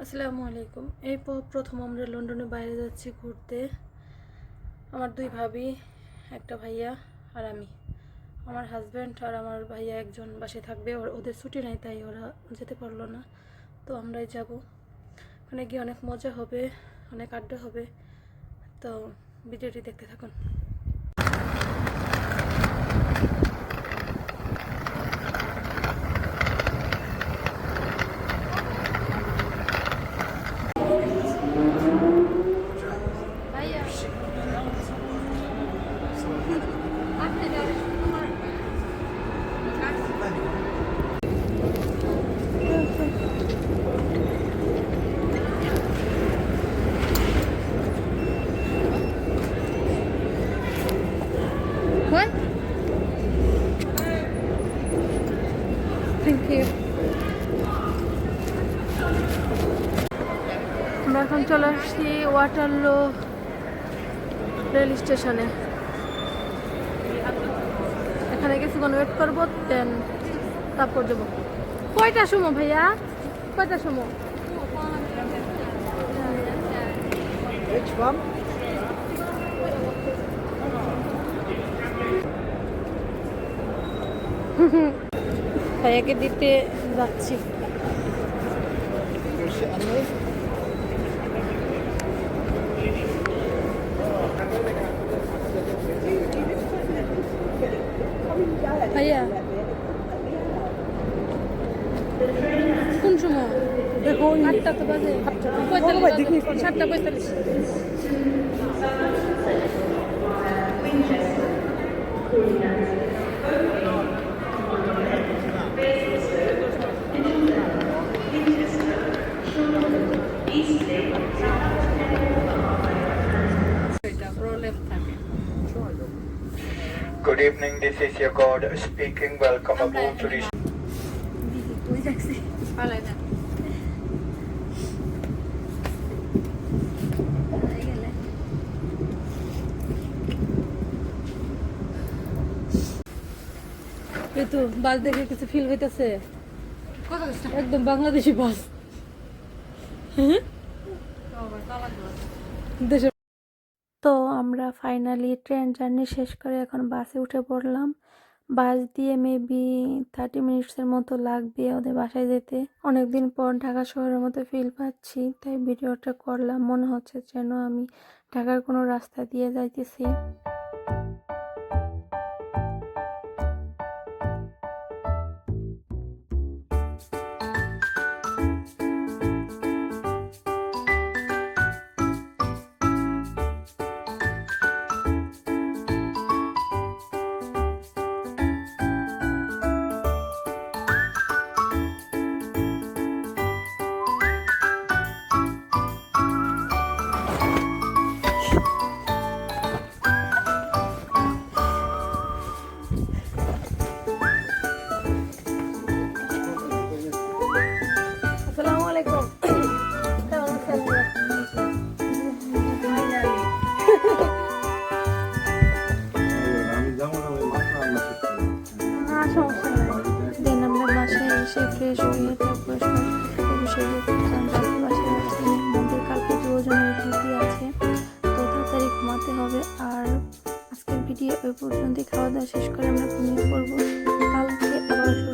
আসসালামু আলাইকুম। এই প্রথম আমরা লন্ডনে বাইরে যাচ্ছি ঘুরতে। আমার দুই ভাবি, একটা ভাইয়া আর আমি। আমার হাজব্যান্ড আর আমার ভাইয়া একজন বাসায় থাকবে। ওদের ছুটি নেই, তাই ওরা যেতে পারল না। তো আমরাই যাব। ওখানে গিয়ে অনেক মজা হবে, অনেক আড্ডা হবে। তো ভিডিওটি দেখতে থাকুন ভাইয়া What? You. আমরা এখন চলে আসছি ওয়াটারলো রেল স্টেশনে এখানে কিছুক্ষণ ওয়েট করব দেন তারপর যাব কয়টা সময় ভাইয়া কয়টা সময়? ভাইয়াকে দিতে যাচ্ছি? ভাইয়া কোন সময় দেখো আটটা তো বাজে পঁয়তাল্লিশ। সাতটা পঁয়তাল্লিশ Good evening, this is your God speaking. Welcome aboard to the এই তো বাস দেখে কিছু ফিল হইতেছে একদম বাংলাদেশি বাস দেশের তো আমরা ফাইনালি ট্রেন জার্নি শেষ করে এখন বাসে উঠে পড়লাম। বাস দিয়ে মেবি থার্টি মিনিটসের মতো লাগবে ওদের বাসায় যেতে। অনেকদিন পর ঢাকা শহরের মতো ফিল পাচ্ছি, তাই ভিডিওটা করলাম। মনে হচ্ছে যেন আমি ঢাকার কোনো রাস্তা দিয়ে যাইতেছি। এসে ফ্রেশ হয়ে তারপর সেরে তারপর বাসায় আসছি কালকে দুজনের ডিউটি আছে তো তাড়াতাড়ি ঘুমাতে হবে আর আজকের ভিডিও ওই পর্যন্তই। খাওয়া দাওয়া শেষ করে আমরা ঘুমিয়ে পড়ব। কালকে আবার